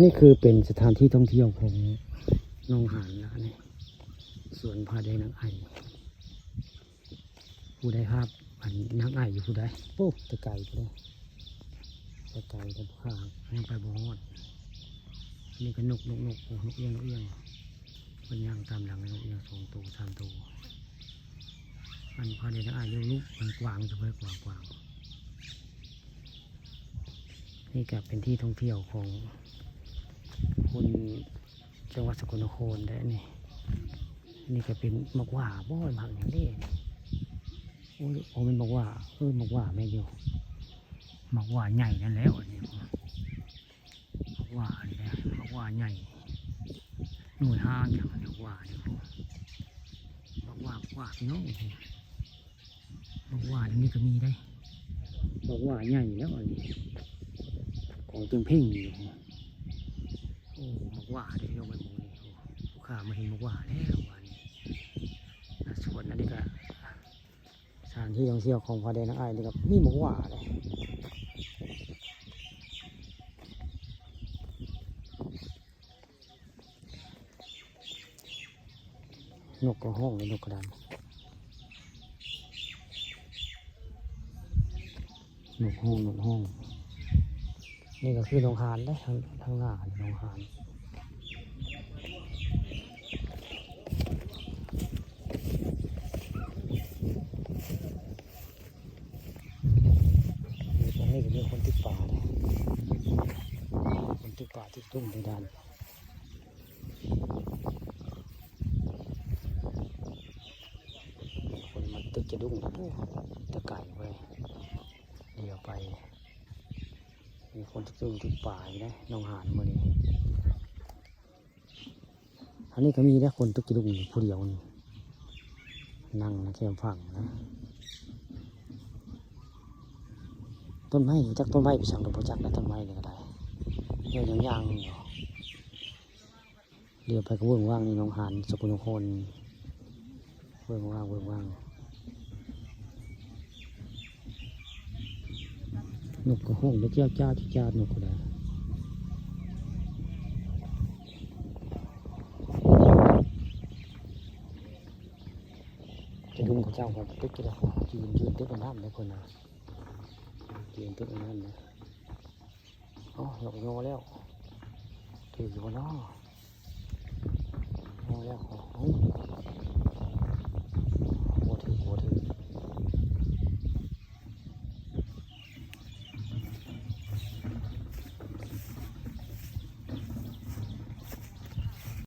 นี่คือเป็นสถานที่ท่องเที่ยวของหนองหานนะนี่สวนพาแดงนางไอผู้ใดครับอันนางไออยู่ผู้ใดโอ้ตะไก่ผู้ใดตะไก่ตะข้างยังไปบ่ฮอดอันนี่ก็นกนกนกโอ้นกเอี้ยงนกเอี้ยงมันย่างตามหลังนกเอี้ยงสองตัวสามตัวมันพาแดงนางไอเลี้ยงลูกมันกวางจะไปกวางกวางนี่ก็เป็นที่ท่องเที่ยวของ คนจังหวัดสกลนครได้นี่นี่ก็เป็นมักว่าบ่อยมากอย่างนี้โอ้ยโอ้มันบอกว่าเออมักว่าแม่อยู่มักว่าใหญ่นั่นแล้วอันนี้มักว่านี่นะมักว่าใหญ่หน่วยห้างอย่างนี้ว่านี่มักว่ามักว่าพี่น้องมักว่าอันนี้ก็มีได้มักว่าใหญ่แล้วอันนี้ของตึงเพ่งอยู่ อ้บอกว่าเดี๋ยวไปหมูนี่โอ้ลูกค้ามาเห็นบอกว่าแล้ววันนี้อะส่วนอันนี้ก็สถานที่ท่องเที่ยวของพาแดนนักไอ้นี่ครับมีบอกว่าเลยนกกระห้องเลยนกกระดานนกห้องนกห้อง นี่ก็คือหนองหานได้ทางทางหน้าหนองหานตรงนี้ก็มีคนติดป่าเลยคนติดป่าติดตุ้งในด้านคนมันติดจะดุ้งตะไก่ไว้เดี๋ยวไป มีคนที่อยู่ที่ป่าอยู่นะน้องหานมานี่อันนี้ก็มีนะคนตุกกิลุงผู้เดียวนี่นั่งนะแคมฝั่งนะ ต้นไม้จักต้นไม้ไปสั่งดอกประจักษ์นะต้นไม้นี่ก็ได้เดี๋ยวยังย่างอยู่เรียวไปก็เบิ่งว่างนี่น้องหานสกุลนครเบิ่งว่างเบิ่งว่าง นกกระห้องแล้วเจ้าจ้าที่จ้านกก็ได้จะดุมเขาเจ้าครับตึกกี่ละยืนยืนตึกอันนั้นเลยคนนะยืนตึกอันนั้นนะอ๋อหลอกงอแล้วถืออยู่บนนองอแล้วโอ้